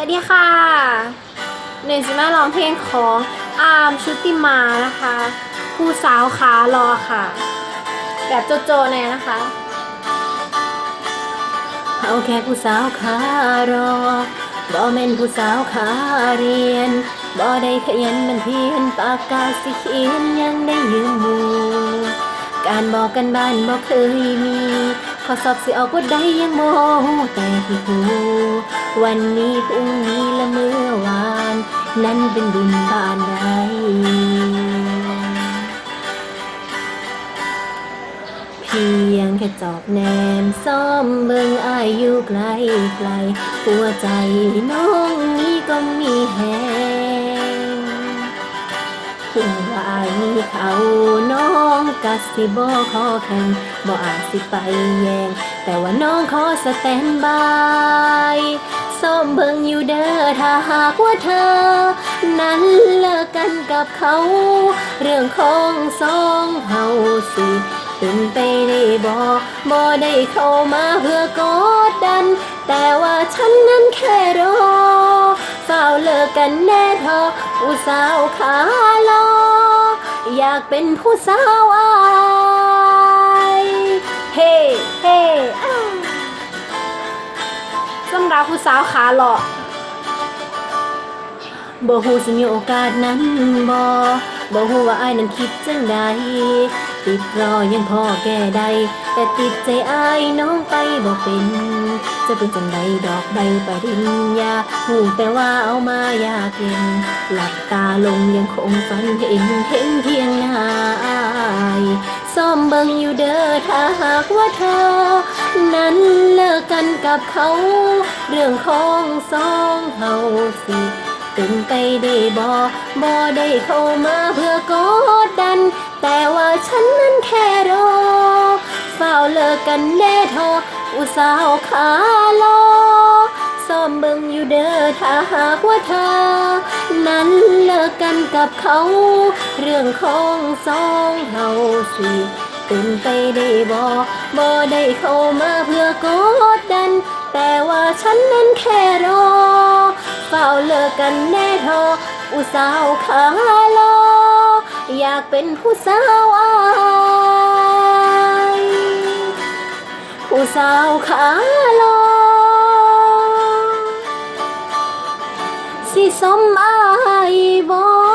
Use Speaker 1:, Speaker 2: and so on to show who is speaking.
Speaker 1: วัสดีค่ะ หนึ่งสิมาร้องเพลงของอาร์มชุติมานะคะผู้สาวขารอค่ะ แบบโจโจหน่นะคะ
Speaker 2: เอาแค่ผู้สาวขารอบ่แม่นผู้สาวขาเรียนบ่ได้ขยันมันเพียนปากกาสิเขียนยังได้ยืมหมู่การบอกกันบ้านบ่เคยมี ข้อสอบสิออกบ่ได้ยังโมแต่ที่หูวันนี้พรุ่งนี้และเมื่อวาน นั้นเป็นบุญบานใดเพียงแค่จอบแนมซ่อมเบิ่งอายอยู่ไกลไกลหัวใจน้องนี้ก็มีแหง หัวว่าอายมีเขาน้องกัสิบ่ขอแข่งบ่อาจสิไปแยง แต่ว่าน้องขอสแตนบายซ่อมเบิ่งอยู่เด้อถ้าหากว่าเธอ นั้นเลิกกันกับเขา เรื่องของสองเฮาสิเป็นไปได้บ่บ่ได้เข้ามาเพื่อกดดัน แต่ว่าฉันนั้นแค่รอ เฝ้าเลิกกันแน่เธอผู้สาวขาลออยากเป็นผู้สาวอายเฮ้เฮ้
Speaker 1: สำหรับผู้สาวขาหล่อ
Speaker 2: บ่ฮู้สิมีโอกาสนั้นบ่บ่ฮู้ว่าอายนั้นคิดจังใดติดรอยังพ่อแก้ได้แต่ติดใจอายน้องไปบ่เป็น จะเป็นจังใดดอกใดปริญญาหูแต่ว่าเอามายากเห็นหลับตาลงยังคงฝันเห็นเห็นเพียงหน้าอายซ่อมเบิ่งอยู่เด้อถ้าหากว่าเธอ นั้นเลิกกันกับเขา เรื่องของสองเฮาสิ เป็นไปได้บ่บ่ได้เข้ามาเพื่อกดดัน แต่ว่าฉันนั้นแค่รอเฝ้าเลิกกันแน่ทออุตสาวขาลอซ่อมเบิ่งอยู่เด้อถ้าหากว่าเธอ นั้นเลิกกันกับเขา เรื่องของสองเฮาสิเป็นไปได้บ่บ่ได้เข้ามาเพื่อกดดัน แต่ว่าฉันนั้นแค่รอ เฝ้าเลิกกันแน่ทออุสาวขาลอ อยากเป็นผู้สาวอายผู้สาวขาลอ สิสมอายบอ